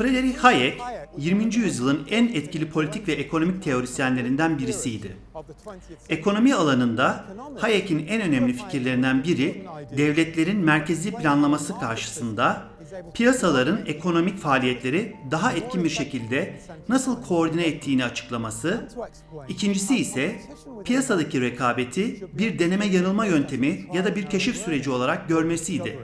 Friedrich Hayek, 20. yüzyılın en etkili politik ve ekonomik teorisyenlerinden birisiydi. Ekonomi alanında Hayek'in en önemli fikirlerinden biri devletlerin merkezi planlaması karşısında piyasaların ekonomik faaliyetleri daha etkin bir şekilde nasıl koordine ettiğini açıklaması, ikincisi ise piyasadaki rekabeti bir deneme yanılma yöntemi ya da bir keşif süreci olarak görmesiydi.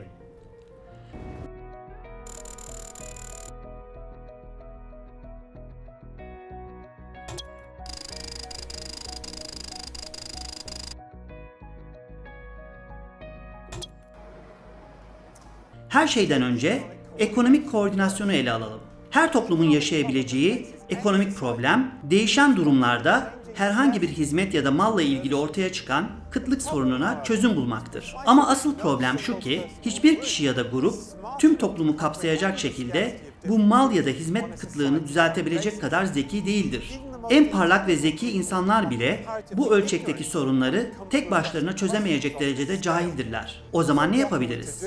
Her şeyden önce ekonomik koordinasyonu ele alalım. Her toplumun yaşayabileceği ekonomik problem, değişen durumlarda herhangi bir hizmet ya da malla ilgili ortaya çıkan kıtlık sorununa çözüm bulmaktır. Ama asıl problem şu ki hiçbir kişi ya da grup tüm toplumu kapsayacak şekilde bu mal ya da hizmet kıtlığını düzeltebilecek kadar zeki değildir. En parlak ve zeki insanlar bile bu ölçekteki sorunları tek başlarına çözemeyecek derecede cahildirler. O zaman ne yapabiliriz?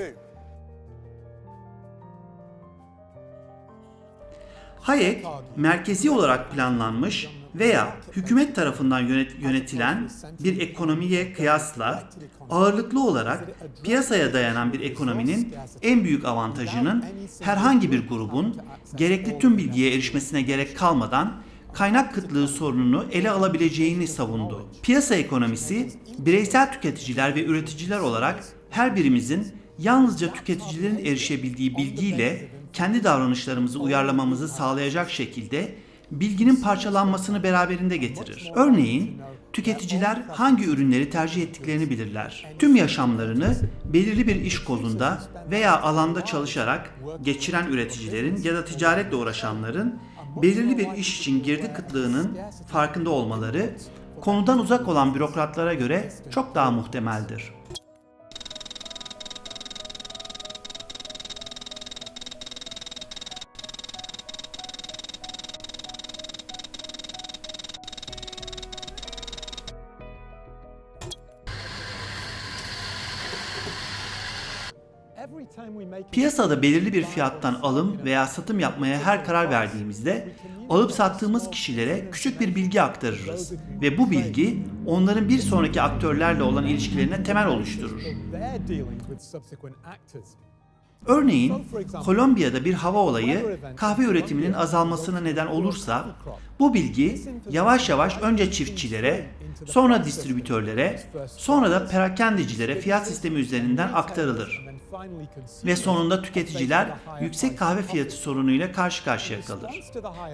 Hayek, merkezi olarak planlanmış veya hükümet tarafından yönet- yönetilen bir ekonomiye kıyasla ağırlıklı olarak piyasaya dayanan bir ekonominin en büyük avantajının herhangi bir grubun gerekli tüm bilgiye erişmesine gerek kalmadan kaynak kıtlığı sorununu ele alabileceğini savundu. Piyasa ekonomisi, bireysel tüketiciler ve üreticiler olarak her birimizin yalnızca tüketicilerin erişebildiği bilgiyle kendi davranışlarımızı uyarlamamızı sağlayacak şekilde bilginin parçalanmasını beraberinde getirir. Örneğin tüketiciler hangi ürünleri tercih ettiklerini bilirler. Tüm yaşamlarını belirli bir iş kolunda veya alanda çalışarak geçiren üreticilerin ya da ticaretle uğraşanların belirli bir iş için girdi kıtlığının farkında olmaları konudan uzak olan bürokratlara göre çok daha muhtemeldir. Piyasada belirli bir fiyattan alım veya satım yapmaya her karar verdiğimizde alıp sattığımız kişilere küçük bir bilgi aktarırız ve bu bilgi onların bir sonraki aktörlerle olan ilişkilerine temel oluşturur. Örneğin Kolombiya'da bir hava olayı kahve üretiminin azalmasına neden olursa bu bilgi yavaş yavaş önce çiftçilere, sonra distribütörlere, sonra da perakendecilere fiyat sistemi üzerinden aktarılır ve sonunda tüketiciler yüksek kahve fiyatı sorunuyla karşı karşıya kalır.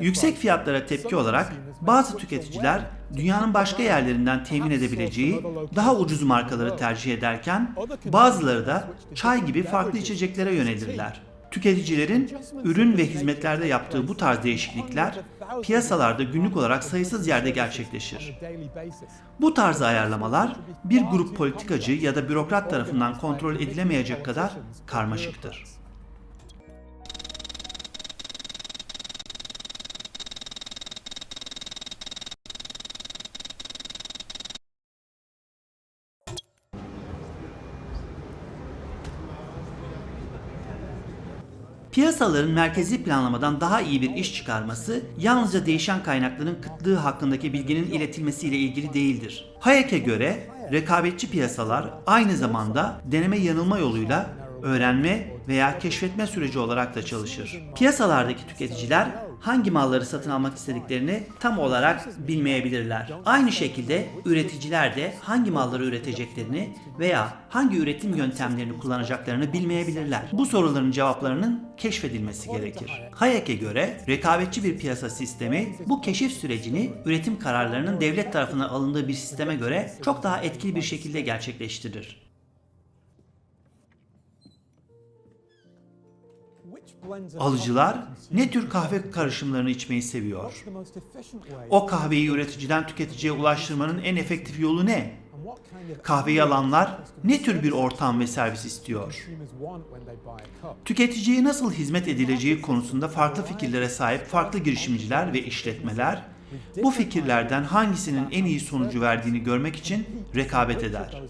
Yüksek fiyatlara tepki olarak bazı tüketiciler dünyanın başka yerlerinden temin edebileceği daha ucuz markaları tercih ederken bazıları da çay gibi farklı içeceklere yönelirler. Tüketicilerin ürün ve hizmetlerde yaptığı bu tarz değişiklikler piyasalarda günlük olarak sayısız yerde gerçekleşir. Bu tarz ayarlamalar bir grup politikacı ya da bürokrat tarafından kontrol edilemeyecek kadar karmaşıktır. Piyasaların merkezi planlamadan daha iyi bir iş çıkarması yalnızca değişen kaynakların kıtlığı hakkındaki bilginin iletilmesiyle ilgili değildir. Hayek'e göre rekabetçi piyasalar aynı zamanda deneme yanılma yoluyla öğrenme veya keşfetme süreci olarak da çalışır. Piyasalardaki tüketiciler hangi malları satın almak istediklerini tam olarak bilmeyebilirler. Aynı şekilde üreticiler de hangi malları üreteceklerini veya hangi üretim yöntemlerini kullanacaklarını bilmeyebilirler. Bu soruların cevaplarının keşfedilmesi gerekir. Hayek'e göre rekabetçi bir piyasa sistemi bu keşif sürecini üretim kararlarının devlet tarafından alındığı bir sisteme göre çok daha etkili bir şekilde gerçekleştirir. Alıcılar ne tür kahve karışımlarını içmeyi seviyor? O kahveyi üreticiden tüketiciye ulaştırmanın en efektif yolu ne? Kahveyi alanlar ne tür bir ortam ve servis istiyor? Tüketiciye nasıl hizmet edileceği konusunda farklı fikirlere sahip farklı girişimciler ve işletmeler bu fikirlerden hangisinin en iyi sonucu verdiğini görmek için rekabet eder.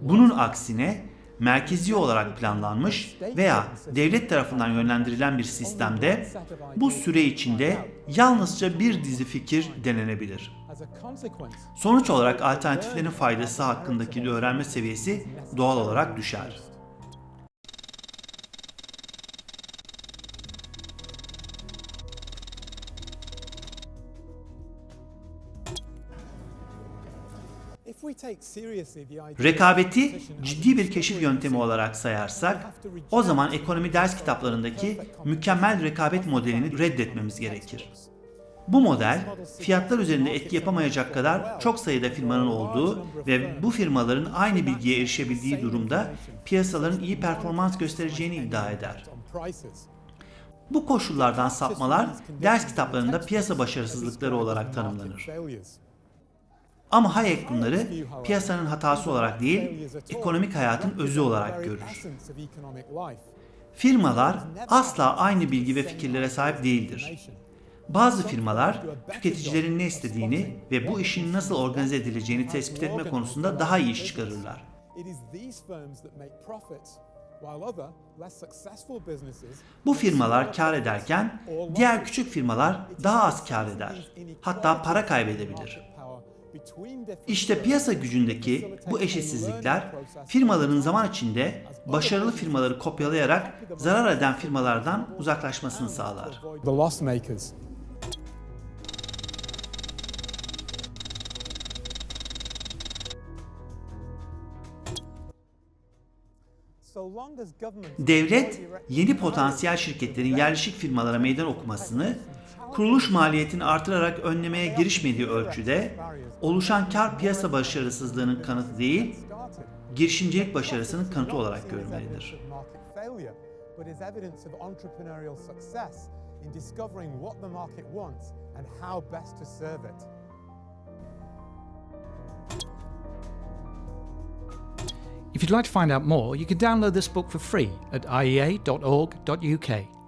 Bunun aksine merkezi olarak planlanmış veya devlet tarafından yönlendirilen bir sistemde bu süre içinde yalnızca bir dizi fikir denenebilir. Sonuç olarak alternatiflerin faydası hakkındaki öğrenme seviyesi doğal olarak düşer. Rekabeti ciddi bir keşif yöntemi olarak sayarsak, o zaman ekonomi ders kitaplarındaki mükemmel rekabet modelini reddetmemiz gerekir. Bu model, fiyatlar üzerinde etki yapamayacak kadar çok sayıda firmanın olduğu ve bu firmaların aynı bilgiye erişebildiği durumda piyasaların iyi performans göstereceğini iddia eder. Bu koşullardan sapmalar ders kitaplarında piyasa başarısızlıkları olarak tanımlanır. Ama Hayek bunları piyasanın hatası olarak değil, ekonomik hayatın özü olarak görür. Firmalar asla aynı bilgi ve fikirlere sahip değildir. Bazı firmalar tüketicilerin ne istediğini ve bu işin nasıl organize edileceğini tespit etme konusunda daha iyi iş çıkarırlar. Bu firmalar kar ederken diğer küçük firmalar daha az kar eder. Hatta para kaybedebilir. İşte piyasa gücündeki bu eşitsizlikler firmaların zaman içinde başarılı firmaları kopyalayarak zarar eden firmalardan uzaklaşmasını sağlar. Devlet yeni potansiyel şirketlerin yerleşik firmalara meydan okumasını kuruluş maliyetini artırarak önlemeye girişmediği ölçüde oluşan kar piyasa başarısızlığının kanıtı değil, girişimcilik başarısının kanıtı olarak görülmelidir. If you'd like to find out more, you can download this book for free at iea.org.uk.